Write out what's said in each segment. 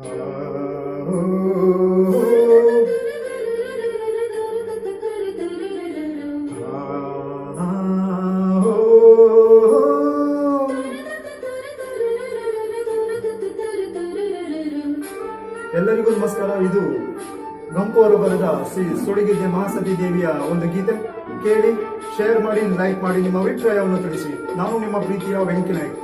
ಎಲ್ಲರಿಗೂ ನಮಸ್ಕಾರ. ಇದು ಗಂಪು ಅವರು ಬರೆದ ಶ್ರೀ ಸುಡಿಗಿದ್ದೆ ಮಹಾಸತಿ ದೇವಿಯ ಒಂದು ಗೀತೆ. ಕೇಳಿ ಶೇರ್ ಮಾಡಿ ಲೈಕ್ ಮಾಡಿ, ನಿಮ್ಮ ಅಭಿಪ್ರಾಯವನ್ನು ತಿಳಿಸಿ. ನಾನು ನಿಮ್ಮ ಪ್ರೀತಿಯ ವೆಂಕನಾಯಕ್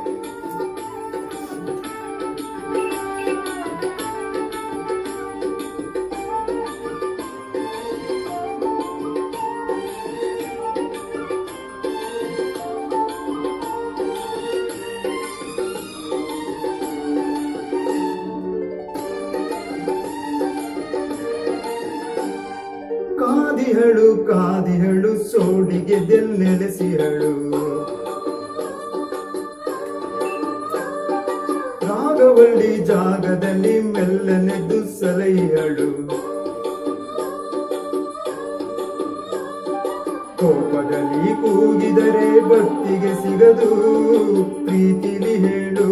ಕಾದಿಹಳು ಕಾದಿಹಳು ಸೋಡಿಗೆ ದೆಲ್ಲೆಲೆಸಿಹಳು ರಾಗವಳ್ಳಿ ಜಾಗದಲ್ಲಿ ಮೆಲ್ಲನೆದ್ದು ಸಲಹಿಹಳು ಕೋಪದಲ್ಲಿ ಕೂಗಿದರೆ ಭಕ್ತಿಗೆ ಸಿಗದು ಪ್ರೀತಿಲಿ ಹೇಳು.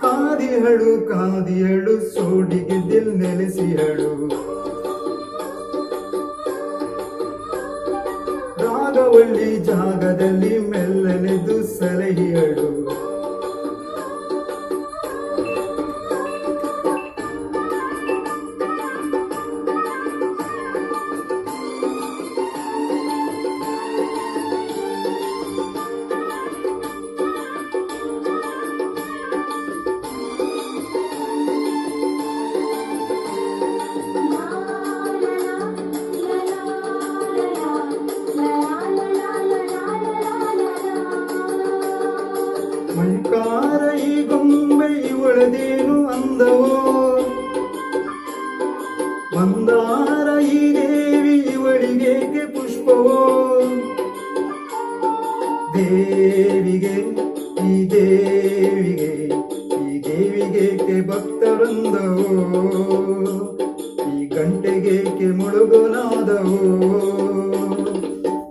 ಕಾದಿಹಳು ಕಾದಿಯಳು ಸೋಡಿಗೆ ದಿಲ್ ನೆಲೆಸಿಹಳು. ರಾಗವಳ್ಳಿ ಜಾಗದಲ್ಲಿ ಮೆಲ್ಲನೆದು ಸಲಹಿಯಳು ಅಂದವೋ ಮಂದಾರ ಈ ದೇವಿ ಇವಳಿಗೆ ಪುಷ್ಪವೋ ದೇವಿಗೆ, ಈ ದೇವಿಗೆ ಈ ದೇವಿಗೆ ಭಕ್ತರಂದವೋ ಈ ಗಂಟೆಗೆ ಮುಳುಗುನಾದವೋ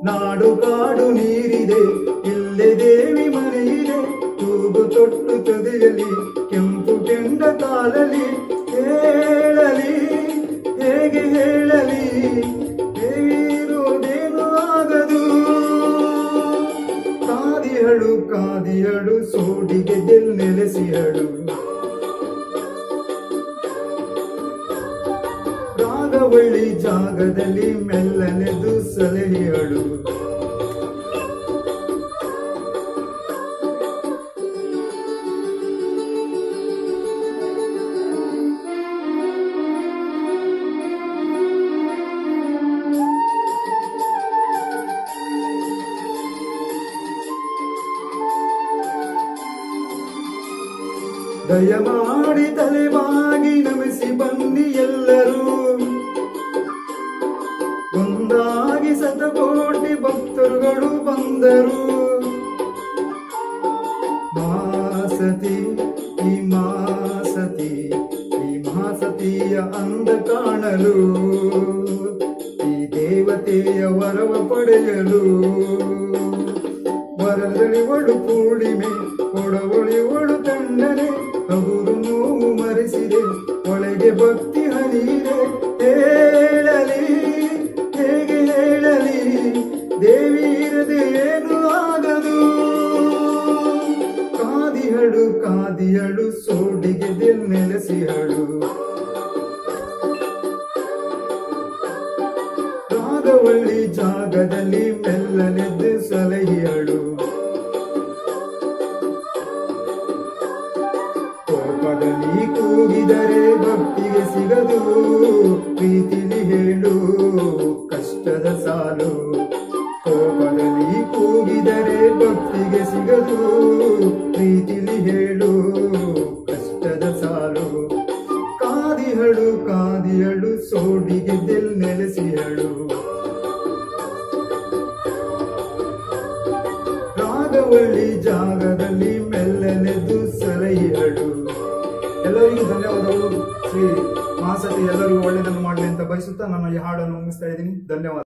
ನಾಡು ಕಾಡು ನೀರಿದೆ, ಇಲ್ಲೇ ದೇವಿ ಮನೆಯಿದೆ, ತೂಗು ತೊಟ್ಟು ತುದಿಯಲಿ ಕೆಂಪು ಹೇಳಲಿ ಹೇಗೆ ಹೇಳಲಿ ಹೇಳಿರೋದೇನು ಆಗದು? ಕಾದಿಹಳು ಕಾದಿಯಳು ಸೋಡಿಗೆ ಗೆಲ್ಲೆಲೆಸಿಯಳು ರಾಗವಳ್ಳಿ ಜಾಗದಲ್ಲಿ ಮೆಲ್ಲನೆದು ಸಲಹಿಯಳು ದಯಮಾಡಿ ತಲೆಬಾಗಿ ನಮಿಸಿ ಬನ್ನಿ ಎಲ್ಲರೂ. ಒಂದಾಗಿ ಶತಕೋಟಿ ಭಕ್ತರುಗಳು ಬಂದರು. ಮಾಸತಿ, ಈ ಮಾಸತಿ, ಈ ಮಾಸತಿಯ ಅಂದ ಕಾಣಲು, ಈ ದೇವತೆಯ ವರವ ಪಡೆಯಲು. ವರದಳಿವಳು ಪೂರ್ಣಿಮೆ ಕೊಡವಳಿವಳು ತಣ್ಣನೆ ಅವರು ನೋವು ಮರೆಸಿದೆ. ಒಳಗೆ ಭಕ್ತಿ ಹನಿದೆ ಹೇಳಲಿ, ಹೇಗೆ ಹೇಳಲಿ? ದೇವಿ ಇರದೆ ಏನು ಆಗದು? ಕಾದಿಹಳು ಕಾದಿಹಳು ಸೋಡಿಗೆ ದಿಲ್ ನೆಲೆಸಿಹಳು. ಜಾಗದಲ್ಲಿ ಮೆಲ್ಲನೆದ್ದು ಸಲಹಿಯಳು. ಸಿಗದು ಪ್ರೀತಿಲಿ ಹೇಳು, ಕಷ್ಟದ ಸಾಲು. ಕಾದಿಹಳು ಕಾದಿಹಳು, ಸೋಡಿಗೆ ದಿಲ್ ನೆಲೆಸಿಹಳು ರಾಗವಳ್ಳಿ ಜಾಗದಲ್ಲಿ ಮೆಲ್ಲನೆದ್ದು ಸಲಹಿಹಳು ಎಲ್ಲರಿಗೂ ಧನ್ಯವಾದಗಳು. ಶ್ರೀ ಮಹಾಸತಿ ಎಲ್ಲರಿಗೂ ಒಳ್ಳೆಯದನ್ನು ಮಾಡಲಿ ಅಂತ ಬಯಸುತ್ತಾ ನಾನು ಈ ಹಾಡನ್ನು ಮುಗಿಸ್ತಾ ಇದ್ದೀನಿ. ಧನ್ಯವಾದ